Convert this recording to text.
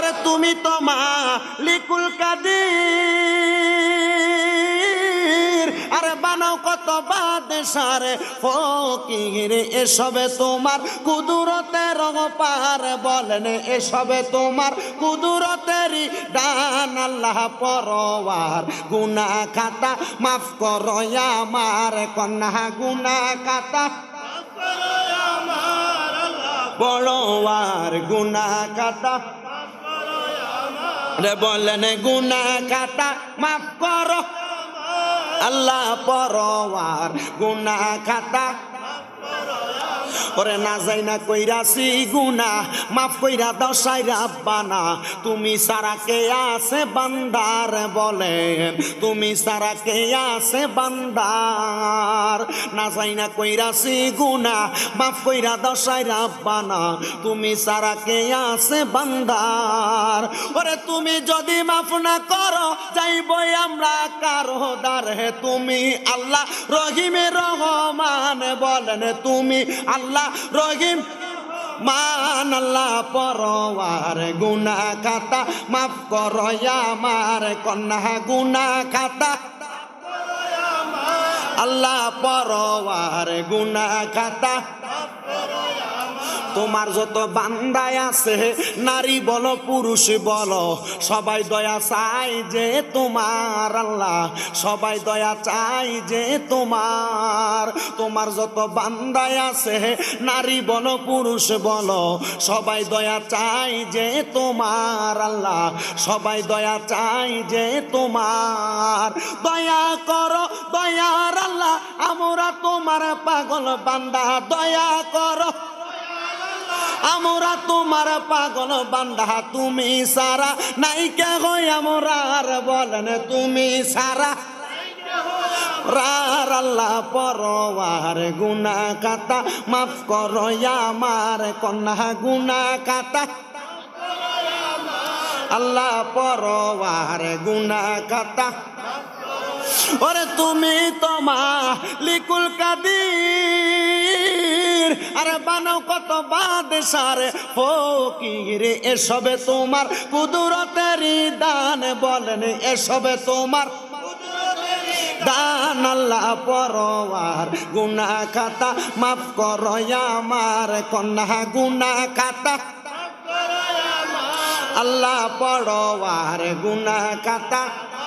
ওরে তুমি তো মালিকুল কাদির। আরে বানাও কত বাদশার ফকির, এসবে তোমার কুদুরতের পার বলেন, এসবে তোমার কুদুরতেরই দান আল্লাহ পরওয়ার গুনা খাতা মাফ করো আমার কন্যা গুনা খাতা বড়ওয়ার গুনা খাতা বলেন গুনা খাতা মাফ করো। আল্লাহ পরওয়ার গুনা খাতা ওরে না যাই না কইরাছি গুনা মাফ কইরা দশাই রাব্বানা। তুমি সারা কে আছে বান্দার বলেন, তুমি সারা কে আছে বান্দার না যাই না কইরাছি গুনা মাফ কইরা দশাই রাব্বানা তুমি সারা কে আছে বান্দার? ওরে তুমি যদি মাফ না করো যাইবই আমরা কারও দারে তুমি আল্লাহ রহিমে রহমান বলেন, তুমি আল্লাহ রহিম মান আল্লাহ পরওয়ার গুনা খাতা। মাফ করো আমার কন্যা গুনা খাতা। আল্লাহ পরওয়ার গুনা খাতা তোমার যত বান্দায় আছে, নারী বলো, পুরুষ বলো, সবাই দয়া চাই যে তোমার আল্লাহ, সবাই দয়া চাই যে তোমার। তোমার যত বান্দায় আছে, নারী বলো, পুরুষ বলো, সবাই দয়া চাই যে তোমার আল্লাহ, সবাই দয়া চাই যে তোমার। দয়া করো দয়ার আমরা তোমার পাগল বান্দা, দয়া করো। আমরা তোমার পাগল বান্দা, তুমি সারা। নাইকা হই আমরা আর বলেন তুমি সারা। রার আল্লাহ পরওয়ার গুনা কাতা মাফ করো আমার কন্যা গুনা কাতা আল্লাহ পরওয়ার গুনা কাতা ওরে তুমি তোমা লিকুল কাদির। আরে বানাও কত বাদশার ফকির, এসবে তোমার কুদরতের দান বলেন, এসবে তোমার দান আল্লাহ পরওয়ার গুনা খাতা মাফ করো আমার কন্যা গুনা খাতা আল্লাহ পরওয়ার গুনা খাতা